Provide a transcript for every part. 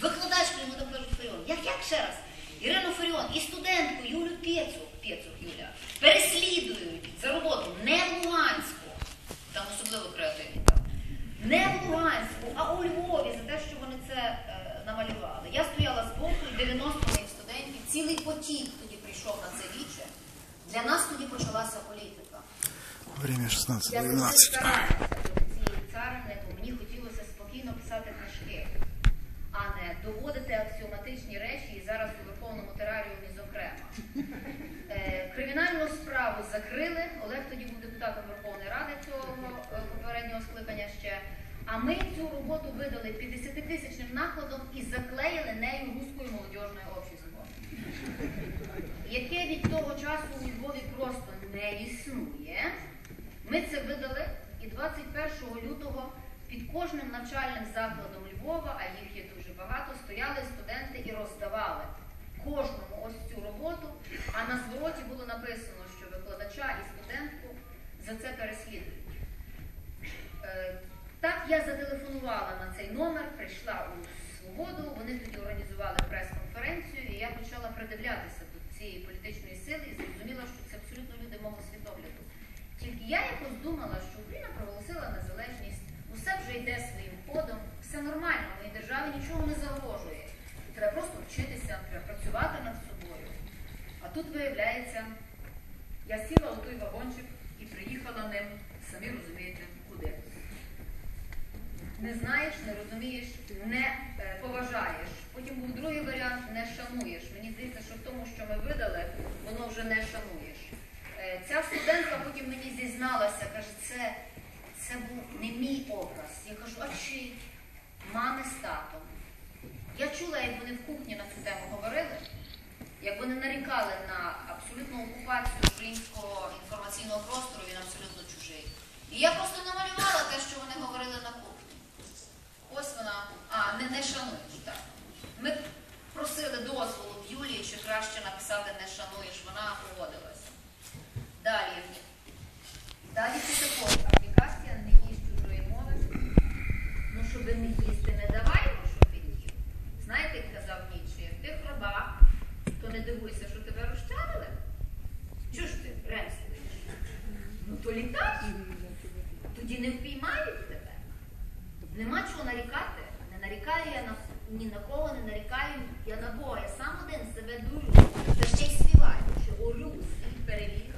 Викладачку йому там кажуть Фаріон. Як як ще раз? Ірину Фаріон і студентку Юлю Пєцук, Пєцук Юля, переслідують за роботу не в Луганську, там особливо креативні там, не в Луганську, а у Львові за те, що вони це е, намалювали. Я стояла з боку, і 90 моїх студентів, цілий потік тоді прийшов на це віче. Для нас тоді почалася політика. Время Я 16.12. завжди старалася до цієї царини, бо мені хотілося спокійно писати книжки, а не доводити аксіоматичні речі і зараз у Верховному тераріумі зокрема. Е, кримінальну справу закрили. Олег тоді був депутатом Верховної Ради цього е, попереднього скликання ще. А ми цю роботу видали 50-тисячним накладом і заклеїли нею руською молодіжною обществом яке від того часу у Львові просто не існує. Ми це видали і 21 лютого під кожним навчальним закладом Львова, а їх є дуже багато, стояли студенти і роздавали кожному ось цю роботу. А на звороті було написано, що викладача і студентку за це переслідують. Е, Так я зателефонувала на цей номер, прийшла у свободу. Вони тоді організували прес-конференцію, і я почала придивлятися до цієї політичної сили і зрозуміла, що це абсолютно люди мого світогляду. Тільки я якось думала, що Україна проголосила незалежність, усе вже йде своїм ходом, все нормально, моїй державі нічого не загрожує. Треба просто вчитися, треба працювати над собою. А тут виявляється, я сіла у той вагончик і приїхала ним, самі розумієте, куди. Не знаєш, не розумієш, не е, поважаєш. Потім був другий варіант не шануєш. Мені здається, що в тому, що ми видали, воно вже не шануєш. Е, ця студентка потім мені зізналася, каже, це, це був не мій образ. Я кажу, а чий? Мами з татом. Я чула, як вони в кухні на цю тему говорили, як вони нарікали на абсолютну окупацію українського інформаційного простору, він абсолютно чужий. І я просто намалювала те, що вони говорили на кухні. Ось вона, а, не, не шануєш, так. Ми просили дозволу в Юлії, чи краще написати не шануєш, вона погодилася. Далі. Далі це Не їсти, не давай щоб він їв. Знаєте, як казав Ніче, як ти хроба, то не дивуйся, що тебе розчавили. Чого ж ти ремствуєш? Ну то літай. Тоді не впіймають тебе. Нема чого нарікати. Не нарікаю я на ні на кого, не нарікаю я на Бога. Я сам один себе дурю. Та ще й співаю, що орю свій переліг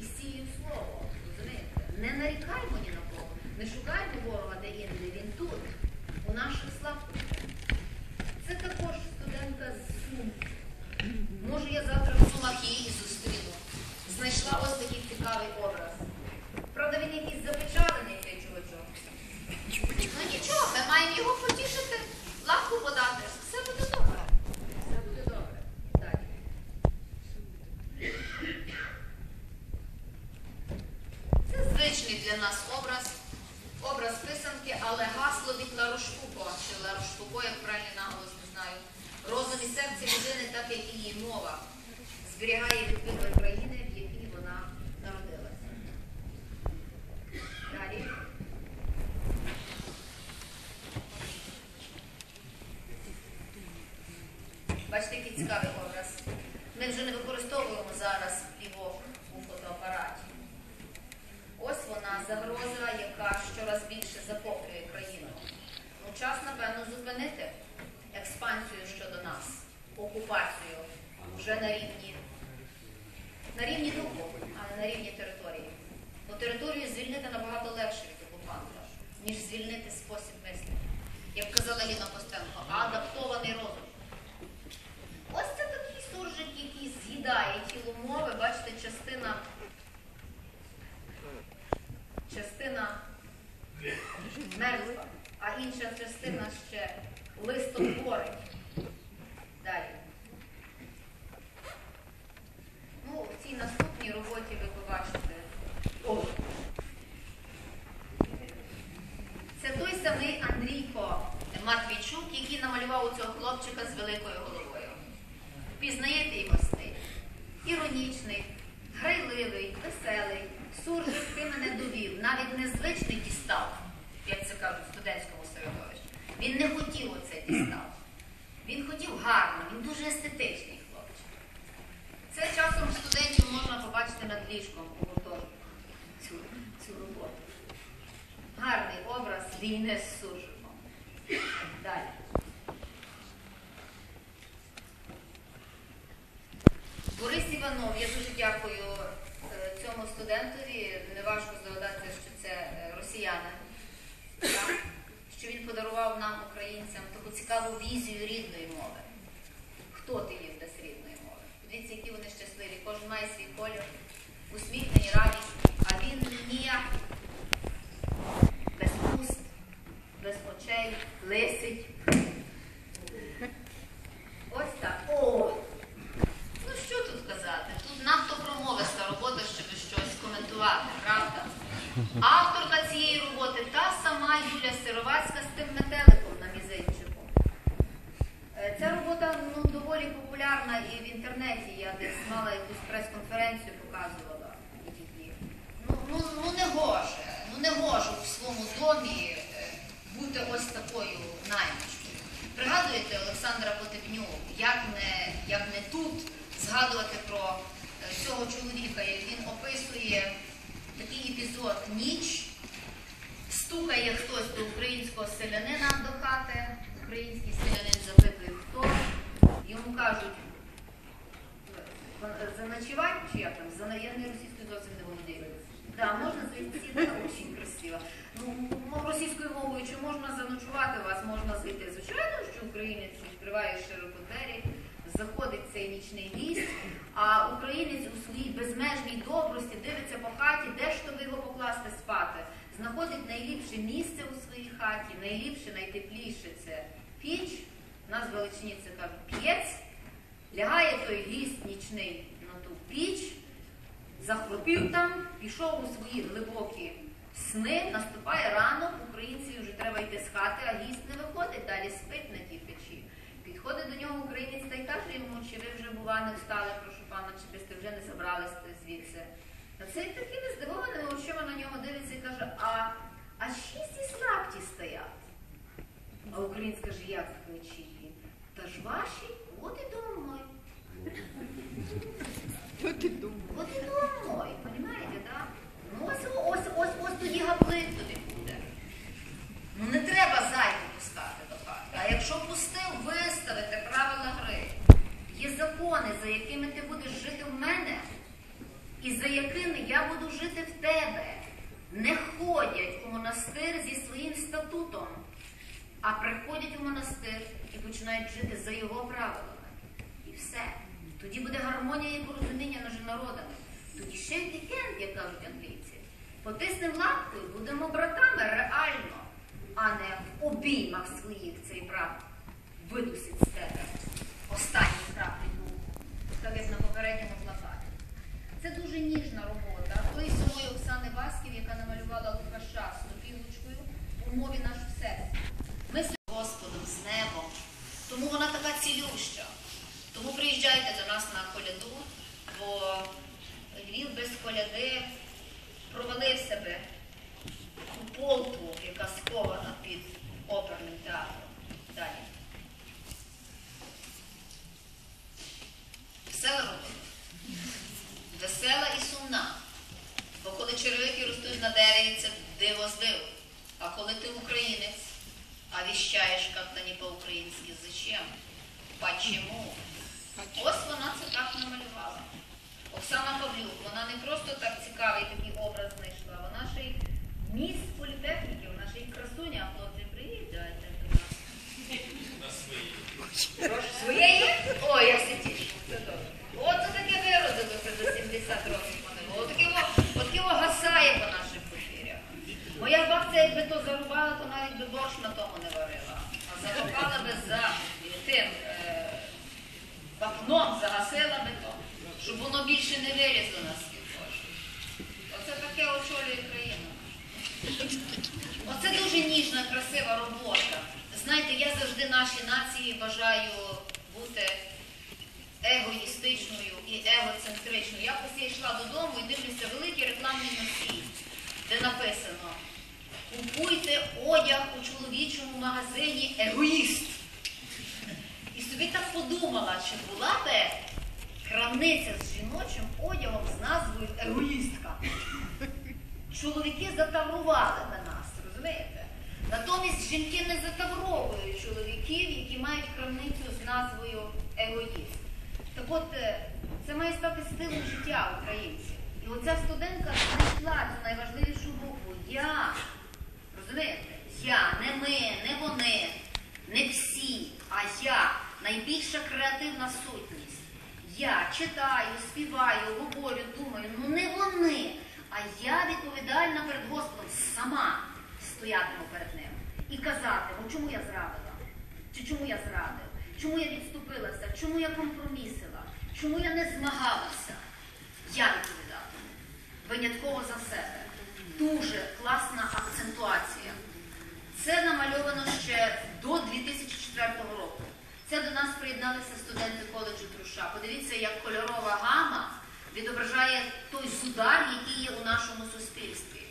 і сію слово. Розумієте? Не нарікаймо ні на кого. Не шукаймо ворога де інде. Він тут, у наших слабкостях. Це також студентка з Сум. Може, я завтра в Сумах її зустріну. Знайшла ось такий цікавий образ. Правда, він якийсь запечалений цей чувачок. Ну нічого, ми маємо його потішити, лапку подати. Все буде добре. Все буде добре. Далі. Це звичний для нас образ. Образ писанки, але гасло від Ларошкуко, чи Ларошкуко, як правильний наголос, не знаю. Розум людини, так як її мова, зберігає відповідно країни, в якій вона народилася. Далі. Бачите, який цікавий образ. Ми вже не використовуємо зараз півок у фотоапараті. Ось вона загроза, яка щораз більше захоплює країну. Ну, час, напевно, зупинити експансію щодо нас, окупацію вже на рівні, на рівні духу, а не на рівні території. Бо територію звільнити набагато легше від окупанта, ніж звільнити спосіб мислення. Як казала Ліна Костенко, а адаптований розум. Ось це такий суржик, який з'їдає тіло мови, бачите, частина. Частина мертва, а інша частина ще листом горить. Далі. Ну, в цій наступній роботі ви побачите. хлопчика з великою головою. Впізнаєте його сни. Іронічний, грайливий, веселий, суржик ти мене довів, навіть незвичний дістав, як це кажуть, в студентському середовищі. Він не хотів оце дістав. Він хотів гарно, він дуже естетичний хлопчик. Це часом студентів можна побачити над ліжком у гуртожитку цю, цю роботу. Гарний образ війни. Борис Іванов, я дуже дякую е, цьому студентові. Неважко згадати, що це е, росіянин. Що він подарував нам, українцям, таку цікаву візію рідної мови. Хто ти є без рідної мови? Подивіться, які вони щасливі. Кожен має свій колір, усміхнені, радісні, а він ніяк без уст, без очей, лисить. Ось так. О! Ну що тут казати? Тут надто промовиста робота, щоб щось коментувати, правда? Авторка цієї роботи та сама Юля Сировацька з тим метеликом на мізинчику. Е, Ця робота ну, доволі популярна і в інтернеті. Я десь мала якусь прес-конференцію, показувала її. Ну, ну, ну не гоже, ну не гоже у своєму домі е, бути ось такою наймичкою. Пригадуєте Олександра Потепню, як не, як не тут згадувати про е, цього чоловіка, як він описує такий епізод ніч, стукає хтось до українського селянина до хати, український селянин запитує, хто, йому кажуть, «Е, заночувати чи як там, я не російською зовсім не володію. Да, можна зайти, дуже красиво. Ну, російською мовою, чи можна заночувати вас, можна зайти. Звичайно, що українець відкриває широко двері, заходить цей нічний гість, а українець у своїй безмежній добрості дивиться по хаті, де ж то ви його покласти спати. Знаходить найліпше місце у своїй хаті, найліпше, найтепліше це піч, у нас в Галичині це кажуть п'єць, лягає той гість нічний на ту піч, захропів там, пішов у свої глибокі сни, наступає ранок, українців вже треба йти з хати, а гість не виходить, далі спить на тій печі. Підходить до нього українець та й каже йому, чи ви вже, бува, не встали, прошу пана, чи ви вже не забрались звідси. Це цей такими здивованими очима на нього дивиться і каже, а, а шість із лапті стоять. А українець каже, як чиї? Та ж ваші, от і дом мой. Що ти думаєш? Вот і дом мой, понимаете, да? Ну ось, ось, ось, ось тоді гаплик тобі буде. Ну не треба зайву пускати до хати. А якщо пустив, виставити правила гри. Є закони, за якими ти будеш жити в мене, і за якими я буду жити в тебе. Не ходять у монастир зі своїм статутом, а приходять у монастир і починають жити за його правилами. І все. Тоді буде гармонія і порозуміння між народами. Тоді ще й вікенд, як кажуть англійці. Потиснем лапкою, будемо братами реально, а не в обіймах своїх цей брат видусить з тебе останній краплі духу, так як на попередньому. Це дуже ніжна робота. Той самої Оксани Васків, яка намалювала Лукаша з топілочкою у мові наш все. Ми з Господом, з небом. Тому вона така цілюща. Тому приїжджайте до нас на коляду, бо Львів без коляди провалив себе у полтву, яка скована під оперним театром. Далі. Весела робота. Весела і сумна. Бо коли червики ростуть на дереві, це диво з диву. А коли ти українець, а віщаєш як-то не по-українськи, зачем? Почему? Ось вона це так намалювала. Оксана Павлюк, вона не просто так цікавий такий образ знайшла, вона ще й міст політехніки, вона ще й красуня, а хлопці приїжджайте до нас. Прошу, своєї? Ой, я все тішу. Це добре. От це таке виродилося за 70 років минуло. От таке во- от таке во гасає по наших поширях. Моя бабця, якби то зарубала, то навіть би борщ на тому не варила. А закопала би за тим е, вапном, загасила би то, щоб воно більше не вилізло на світ Божий. Оце таке очолює країну. Оце дуже ніжна, красива робота. Знаєте, я завжди нашій нації бажаю бути егоїстичною і егоцентричною. Я ось я йшла додому і дивлюся великий рекламний носій, де написано Купуйте одяг у чоловічому магазині егоїст. І собі так подумала, чи була би крамниця з жіночим одягом з назвою егоїстка. Чоловіки затаврували би нас, розумієте? Натомість жінки не затавровують чоловіків, які мають крамницю з назвою егоїст. Так от, е, це має стати стилем життя українців. І оця студентка знайшла цю найважливішу букву Я. Розумієте? Я, не ми, не вони, не всі, а я найбільша креативна сутність. Читаю, співаю, говорю, думаю, ну не вони, а я відповідальна перед Господом сама стоятиму перед ним і казатиму, чому я зрадила, чи чому я зрадив, чому я відступилася, чому я компромісила, чому я не змагалася. Я відповідатиму винятково за себе. Дуже класна акцентуація. Це намальовано ще до 2004 року. Це до нас приєдналися студенти коледжу Труша. Подивіться, як кольорова гама відображає той судар, який є у нашому суспільстві.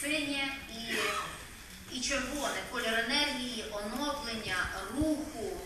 Синє і, і червоне кольор енергії, оновлення, руху.